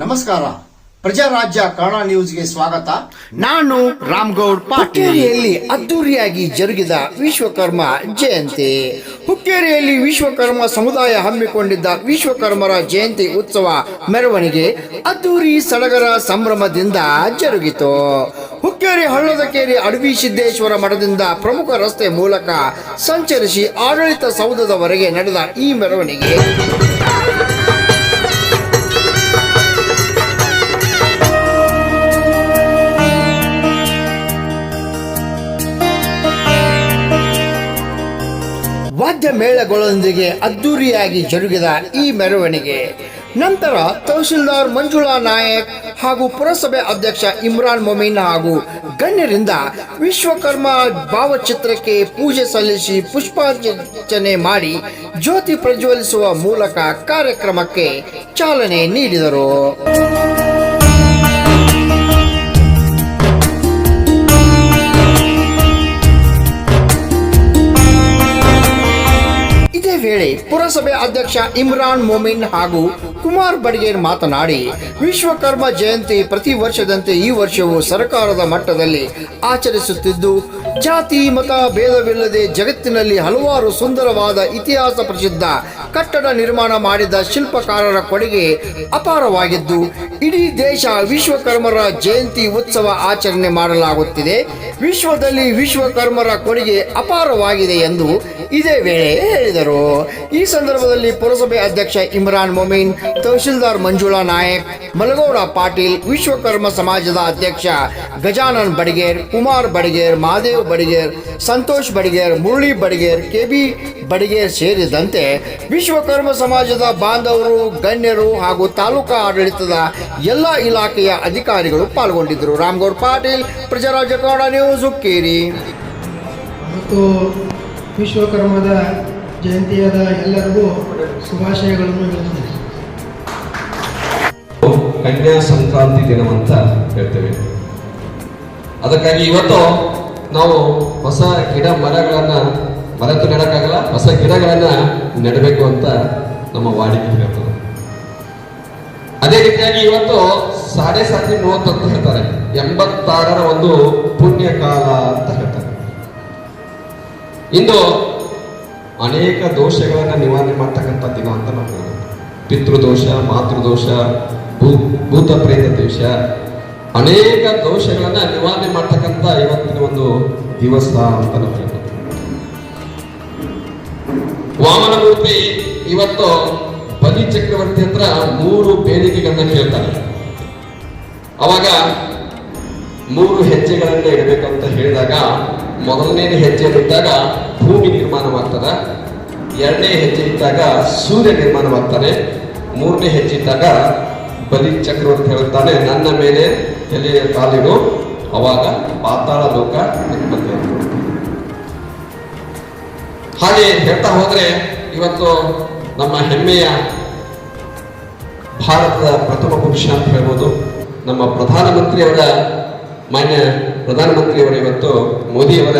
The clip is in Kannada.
ನಮಸ್ಕಾರ. ಪ್ರಜಾರಾಜ್ಯ ಕನ್ನಡ ನ್ಯೂಸ್ಗೆ ಸ್ವಾಗತ. ನಾನು ರಾಮ್ಗೌಡ್ ಹುಕ್ಕೇರಿಯಲ್ಲಿ ಅದ್ದೂರಿಯಾಗಿ ಜರುಗಿದ ವಿಶ್ವಕರ್ಮ ಜಯಂತಿ. ಹುಕ್ಕೇರಿಯಲ್ಲಿ ವಿಶ್ವಕರ್ಮ ಸಮುದಾಯ ಹಮ್ಮಿಕೊಂಡಿದ್ದ ವಿಶ್ವಕರ್ಮರ ಜಯಂತಿ ಉತ್ಸವ ಮೆರವಣಿಗೆ ಅದ್ದೂರಿ ಸಡಗರ ಸಂಭ್ರಮದಿಂದ ಜರುಗಿತು. ಹುಕ್ಕೇರಿ ಹಳ್ಳದಕೇರಿ ಅಡವಿ ಸಿದ್ದೇಶ್ವರ ಮಠದಿಂದ ಪ್ರಮುಖ ರಸ್ತೆ ಮೂಲಕ ಸಂಚರಿಸಿ ಆಡಳಿತ ಸೌಧದವರೆಗೆ ನಡೆದ ಈ ಮೆರವಣಿಗೆ. ವಾದ್ಯ ಮೇಳಗಳೊಂದಿಗೆ ಅದ್ದೂರಿಯಾಗಿ ಜರುಗಿದ ಈ ಮೆರವಣಿಗೆ. ನಂತರ ತಹಶೀಲ್ದಾರ್ ಮಂಜುಳಾ ನಾಯಕ್ ಹಾಗೂ ಪುರಸಭೆ ಅಧ್ಯಕ್ಷ ಇಮ್ರಾನ್ ಮೊಮೀನ್ ಹಾಗೂ ಗಣ್ಯರಿಂದ ವಿಶ್ವಕರ್ಮ ಭಾವಚಿತ್ರಕ್ಕೆ ಪೂಜೆ ಸಲ್ಲಿಸಿ ಪುಷ್ಪಾರ್ಚನೆ ಮಾಡಿ ಜ್ಯೋತಿ ಪ್ರಜ್ವಲಿಸುವ ಮೂಲಕ ಕಾರ್ಯಕ್ರಮಕ್ಕೆ ಚಾಲನೆ ನೀಡಿದರು. ವೇಳೆ ಪುರಸಭೆ ಅಧ್ಯಕ್ಷ ಇಮ್ರಾನ್ ಮೊಮಿನ್ ಹಾಗೂ ಕುಮಾರ್ ಬಡಿಗೇರ್ ಮಾತನಾಡಿ, ವಿಶ್ವಕರ್ಮ ಜಯಂತಿ ಪ್ರತಿ ವರ್ಷದಂತೆ ಈ ವರ್ಷವೂ ಸರ್ಕಾರದ ಮಟ್ಟದಲ್ಲಿ ಆಚರಿಸುತ್ತಿದ್ದು, ಜಾತಿ, ಮತ ಭೇದವಿಲ್ಲದೆ ಜಗತ್ತಿನಲ್ಲಿ ಹಲವಾರು ಸುಂದರವಾದ ಇತಿಹಾಸ ಪ್ರಸಿದ್ಧ ಕಟ್ಟಡ ನಿರ್ಮಾಣ ಮಾಡಿದ ಶಿಲ್ಪಕಾರರ ಕೊಡುಗೆ ಅಪಾರವಾಗಿದ್ದು, ಇಡೀ ದೇಶ ವಿಶ್ವಕರ್ಮರ ಜಯಂತಿ ಉತ್ಸವ ಆಚರಣೆ ಮಾಡಲಾಗುತ್ತಿದೆ. ವಿಶ್ವದಲ್ಲಿ ವಿಶ್ವಕರ್ಮರ ಕೊಡುಗೆ ಅಪಾರವಾಗಿದೆ ಎಂದು ಇದೇ ವೇಳೆ ಹೇಳಿದರು. ಈ ಸಂದರ್ಭದಲ್ಲಿ ಪುರಸಭೆ ಅಧ್ಯಕ್ಷ ಇಮ್ರಾನ್ ಮೊಮೀನ್, ತಹಶೀಲ್ದಾರ್ ಮಂಜುಳಾ ನಾಯಕ್, ಮಲಗೌಡ ಪಾಟೀಲ್, ವಿಶ್ವಕರ್ಮ ಸಮಾಜದ ಅಧ್ಯಕ್ಷ ಗಜಾನನ್ ಬಡಿಗೇರ್ ಕುಮಾರ್ ಬಡಿಗೇರ್, ಮಹಾದೇವ್ ಬಡಿಗೇರ್, ಸಂತೋಷ್ ಬಡಿಗೇರ್, ಮುರಳಿ ಬಡಿಗೇರ್, ಕೆಬಿ ಬಡಿಗೇರ್ ಸೇರಿದಂತೆ ವಿಶ್ವಕರ್ಮ ಸಮಾಜದ ಬಾಂಧವರು, ಗಣ್ಯರು ಹಾಗೂ ತಾಲೂಕಾ ಆಡಳಿತದ ಎಲ್ಲ ಇಲಾಖೆಯ ಅಧಿಕಾರಿಗಳು ಪಾಲ್ಗೊಂಡಿದ್ದರು. ರಾಮ್ಗೌಡ್ ಪಾಟೀಲ್ ಪ್ರಜಾರಾಜ ನ್ಯೂಸ್, ಹುಕ್ಕೇರಿ. ವಿಶ್ವಕರ್ಮದ ಜಯಂತಿಯಾದ ಎಲ್ಲರಿಗೂ ಶುಭಾಶಯಗಳನ್ನು ಹೇಳುತ್ತೇನೆ ಕನ್ಯಾ ಸಂಕ್ರಾಂತಿ ದಿನವಂತ ಹೇಳ್ತೇವೆ. ಅದಕ್ಕಾಗಿ ಇವತ್ತು ನಾವು ಹೊಸ ಗಿಡ ಮರಗಳನ್ನ ಮರತ್ತು ನೆಡಕ್ಕಾಗಲ್ಲ, ಹೊಸ ಗಿಡಗಳನ್ನ ನೆಡಬೇಕು ಅಂತ ನಮ್ಮ ವಾಡಿಕೆ ಹೇಳ್ತದೆ ಅದೇ ರೀತಿಯಾಗಿ ಇವತ್ತು ಸಾಡೆ ಸಾತಿ ಅಂತ ಹೇಳ್ತಾರೆ. ಎಂಬತ್ತಾರರ ಒಂದು ಪುಣ್ಯ ಕಾಲ ಅಂತ ಹೇಳ್ತಾರೆ. ಇಂದು ಅನೇಕ ದೋಷಗಳನ್ನ ನಿವಾರಣೆ ಮಾಡ್ತಕ್ಕಂಥ ದಿನ ಅಂತ ನಾವು ಹೇಳ್ಬೋದು ಪಿತೃದೋಷ, ಮಾತೃದೋಷ, ಭೂ ಭೂತ ಪ್ರೇತ ದೋಷ, ಅನೇಕ ದೋಷಗಳನ್ನ ನಿವಾರಣೆ ಮಾಡ್ತಕ್ಕಂಥ ಇವತ್ತಿನ ಒಂದು ದಿವಸ ಅಂತ ನಾವು ಹೇಳ್ಬೋದು ವಾಮನಮೂರ್ತಿ ಇವತ್ತು ಬಲಿ ಚಕ್ರವರ್ತಿ ಹತ್ರ ಮೂರು ಬೇಡಿಕೆಗಳನ್ನ ಕೇಳ್ತಾರೆ. ಅವಾಗ ಮೂರು ಹೆಜ್ಜೆಗಳನ್ನ ಇಡಬೇಕಂತ ಹೇಳಿದಾಗ ಮೊದಲನೇ ಹೆಜ್ಜೆ ಇಟ್ಟಾಗ ಭೂಮಿ ನಿರ್ಮಾಣವಾಗ್ತದೆ. ಎರಡನೇ ಹೆಜ್ಜೆ ಇಟ್ಟಾಗ ಸೂರ್ಯ ನಿರ್ಮಾಣವಾಗ್ತಾನೆ ಮೂರನೇ ಹೆಜ್ಜೆ ಇಟ್ಟಾಗ ಬಲಿ ಚಕ್ರವರ್ತಿ ಹೇಳುತ್ತಾನೆ. ನನ್ನ ಮೇಲೆ ತಲೆಯ ಕಾಲಿಡು. ಅವಾಗ ಪಾತಾಳ ಲೋಕ ನಿರ್ಮಾಣ ಹಾಗೆ ಹೇಳ್ತಾ ಹೋದ್ರೆ ಇವತ್ತು ನಮ್ಮ ಹೆಮ್ಮೆಯ ಭಾರತದ ಪ್ರಥಮ ಪುರುಷ ಅಂತ ಹೇಳ್ಬೋದು. ನಮ್ಮ ಪ್ರಧಾನಮಂತ್ರಿಯವರ ಮಾನ್ಯ ಪ್ರಧಾನಮಂತ್ರಿಯವರ ಇವತ್ತು ಮೋದಿಯವರ